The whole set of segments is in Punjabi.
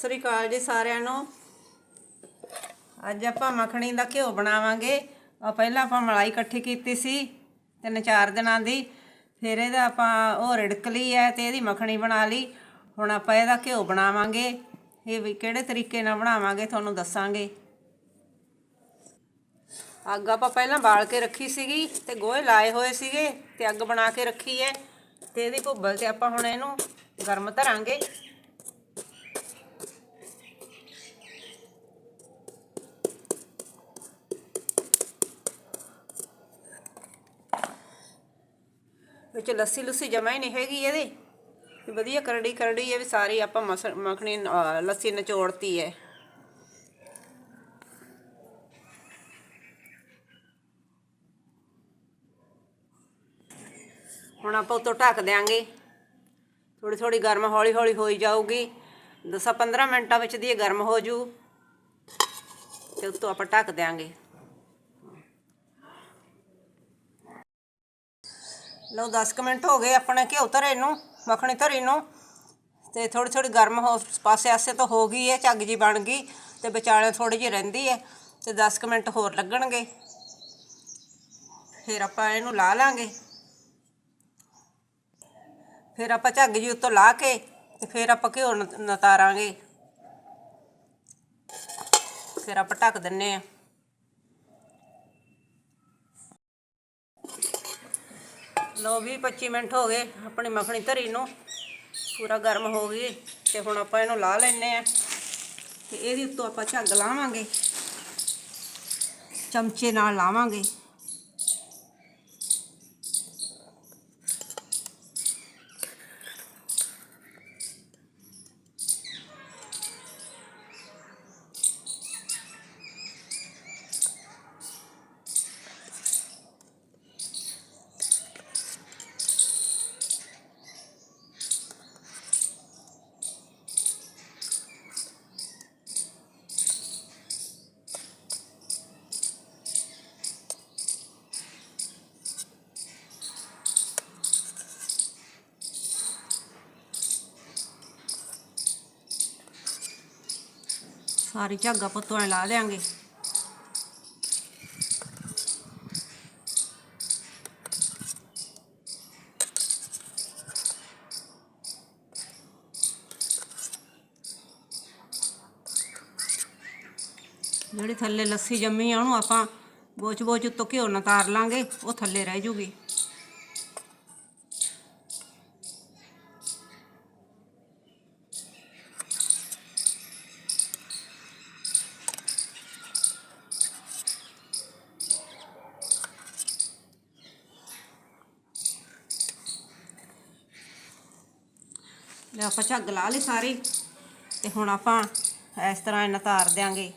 ਸਤਿ ਸ੍ਰੀ ਅਕਾਲ ਜੀ ਸਾਰਿਆਂ ਨੂੰ। ਅੱਜ ਆਪਾਂ ਮੱਖਣੀ ਦਾ ਘਿਓ ਬਣਾਵਾਂਗੇ। ਆ ਪਹਿਲਾਂ ਆਪਾਂ ਮਲਾਈ ਇਕੱਠੀ ਕੀਤੀ ਸੀ ਤਿੰਨ ਚਾਰ ਦਿਨਾਂ ਦੀ। ਫਿਰ ਇਹਦਾ ਆਪਾਂ ਉਹ ਰਿੜਕ ਲਈ ਹੈ ਤੇ ਇਹਦੀ ਮੱਖਣੀ ਬਣਾ ਲਈ। ਹੁਣ ਆਪਾਂ ਇਹਦਾ ਘਿਓ ਬਣਾਵਾਂਗੇ। ਇਹ ਵੀ ਕਿਹੜੇ ਤਰੀਕੇ ਨਾਲ ਬਣਾਵਾਂਗੇ ਤੁਹਾਨੂੰ ਦੱਸਾਂਗੇ। ਅੱਗ ਆਪਾਂ ਪਹਿਲਾਂ ਬਾਲ ਕੇ ਰੱਖੀ ਸੀਗੀ ਤੇ ਗੋਹੇ ਲਾਏ ਹੋਏ ਸੀਗੇ ਤੇ ਅੱਗ ਬਣਾ ਕੇ ਰੱਖੀ ਹੈ। ਤੇ ਇਹਦੀ ਭੁੱਬਲ ਤੇ ਆਪਾਂ ਹੁਣ ਇਹਨੂੰ ਗਰਮ ਧਰਾਂਗੇ। ਵਿੱਚ ਲੱਸੀ ਲੁੱਸੀ ਜਮਾ ਹੀ ਨਹੀਂ ਹੈਗੀ ਇਹਦੇ। ਵੀ ਵਧੀਆ ਕਰੜੀ ਕਰੜੀ ਇਹ ਵੀ ਸਾਰੀ ਆਪਾਂ ਮਸ- ਮੱਖਣੀ ਲੱਸੀ ਨਿਚੋੜਤੀ ਹੈ। ਹੁਣ ਆਪਾਂ ਉਤੋਂ ਢੱਕ ਦਿਆਂਗੇ। ਥੋੜੀ ਥੋੜੀ ਗਰਮ ਹੌਲੀ ਹੌਲੀ ਹੋਈ ਜਾਊਗੀ। 10-15 ਮਿੰਟਾਂ ਵਿੱਚ ਦੀ ਇਹ ਗਰਮ ਹੋ ਜੂ। ਤੇ ਉਤੋਂ ਆਪਾਂ ਢੱਕ ਦਿਆਂਗੇ। ਲਓ 10 ਕੁ ਮਿੰਟ ਹੋ ਗਏ ਆਪਣੇ ਘਿਓ ਧਰੇ ਨੂੰ, ਮੱਖਣੀ ਧਰੀ ਨੂੰ ਤੇ ਥੋੜੀ ਥੋੜੀ ਗਰਮ ਹੋ, ਪਾਸੇ ਆਸੇ ਤੋਂ ਹੋ ਗਈ ਹੈ ਝੱਗ ਜੀ ਬਣ ਗਈ ਤੇ ਵਿਚਾਲੇ ਥੋੜੀ ਜਿਹੀ ਰਹਿੰਦੀ ਹੈ ਤੇ 10 ਕੁ ਮਿੰਟ ਹੋਰ ਲੱਗਣਗੇ। ਫਿਰ ਆਪਾਂ ਇਹਨੂੰ ਲਾ ਲਾਂਗੇ। ਫਿਰ ਆਪਾਂ ਝੱਗ ਜੀ ਉੱਤੋਂ ਲਾ ਕੇ ਤੇ ਫਿਰ ਆਪਾਂ ਘਿਓ ਨ- ਨਤਾਰਾਂਗੇ। ਫਿਰ ਆਪਾਂ ਢੱਕ ਦਿੰਨੇ ਆ। ਲਓ 20 25 ਮਿੰਟ ਹੋ ਗਏ ਆਪਣੀ ਮੱਖਣੀ ਧਰੀ ਨੂੰ। ਪੂਰਾ ਗਰਮ ਹੋ ਗਈ ਤੇ ਹੁਣ ਆਪਾਂ ਇਹਨੂੰ ਲਾ ਲੈਨੇ ਆ ਤੇ ਇਹਦੇ ਉੱਤੋਂ ਆਪਾਂ ਝੱਗ ਲਾਵਾਂਗੇ। ਚਮਚੇ ਨਾਲ ਲਾਵਾਂਗੇ। ਸਾਰੀ ਝਾਗਾ ਪੱਤੋਂ ਲਾ ਲਿਆਂਗੇ। ਜਿਹੜੀ ਥੱਲੇ ਲੱਸੀ ਜੰਮੀ ਆ, ਉਹਨੂੰ ਆਪਾਂ ਬੋਚ ਬੋਚ ਉੱਤੋਂ ਘਿਓ ਨਾ ਤਾਰ ਲਾਂਗੇ, ਉਹ ਥੱਲੇ ਰਹਿ ਜੂਗੀ। ਲੈ ਆਪਾਂ ਝੱਗ ਲਾ ਲਈ ਸਾਰੇ ਤੇ ਹੁਣ ਆਪਾਂ ਇਸ ਤਰ੍ਹਾਂ ਇਹਨਾਂ ਤਾਰ ਦਿਆਂਗੇ।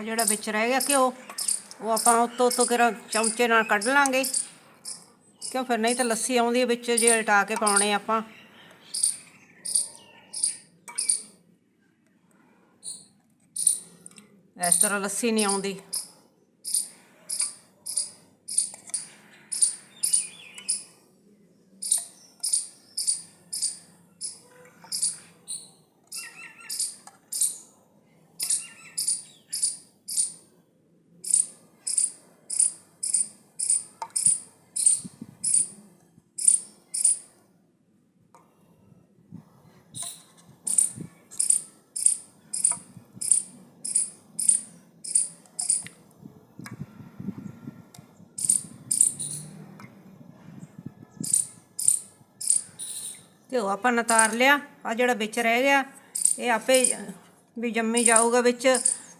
ਆ ਜਿਹੜਾ ਵਿੱਚ ਰਹਿ ਗਿਆ ਘਿਓ, ਉਹ ਆਪਾਂ ਉੱਤੋਂ ਉੱਤੋਂ ਕਿਰਾ ਚਮਚੇ ਨਾਲ ਕੱਢ ਲਾਂਗੇ। ਕਿਉਂ ਫਿਰ ਨਹੀਂ ਤਾਂ ਲੱਸੀ ਆਉਂਦੀ ਹੈ ਵਿੱਚ ਜੇ ਲਟਾ ਕੇ ਪਾਉਣੇ ਆਪਾਂ। ਇਸ ਤਰ੍ਹਾਂ ਲੱਸੀ ਨਹੀਂ ਆਉਂਦੀ। ਘਿਓ ਆਪਾਂ ਨਤਾਰ ਲਿਆ ਆ ਜਿਹੜਾ ਵਿੱਚ ਰਹਿ ਗਿਆ, ਇਹ ਆਪੇ ਵੀ ਜੰਮੀ ਜਾਊਗਾ ਵਿੱਚ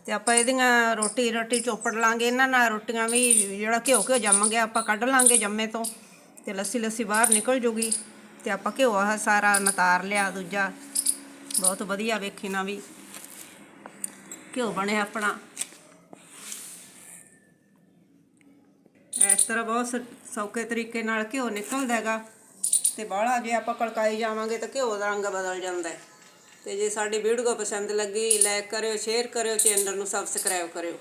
ਤੇ ਆਪਾਂ ਇਹਦੀਆਂ ਰੋਟੀ ਰੋਟੀ ਚੋਪੜ ਲਾਂਗੇ, ਇਹਨਾਂ ਨਾਲ ਰੋਟੀਆਂ ਵੀ ਜਿਹੜਾ ਘਿਓ ਘਿਓ ਜੰਮ ਗਿਆ ਆਪਾਂ ਕੱਢ ਲਾਂਗੇ ਜੰਮੇ ਤੋਂ ਤੇ ਲੱਸੀ ਲੱਸੀ ਬਾਹਰ ਨਿਕਲ ਜੂਗੀ ਤੇ ਆਪਾਂ ਘਿਓ ਆਹ ਸਾਰਾ ਨਤਾਰ ਲਿਆ ਦੂਜਾ, ਬਹੁਤ ਵਧੀਆ ਵੇਖੀ ਨਾ ਵੀ ਘਿਓ ਬਣਿਆ ਆਪਣਾ। ਇਸ ਤਰ੍ਹਾਂ ਬਹੁਤ ਸ- ਸੌਖੇ ਤਰੀਕੇ ਨਾਲ ਘਿਓ ਨਿਕਲਦਾ ਹੈਗਾ। ਤੇ ਬਾਹਲਾ ਜੇ ਆਪਾਂ ਕੜਕਾਈ ਜਾਵਾਂਗੇ ਤਾਂ ਘਿਓ ਦਾ ਰੰਗ ਬਦਲ ਜਾਂਦਾ ਹੈ। ਤੇ ਜੇ ਸਾਡੀ ਵੀਡੀਓ ਪਸੰਦ ਲੱਗੀ ਲਾਈਕ ਕਰਿਓ ਸ਼ੇਅਰ ਕਰਿਓ ਚੈਨਲ ਨੂੰ ਸਬਸਕ੍ਰਾਈਬ ਕਰਿਓ।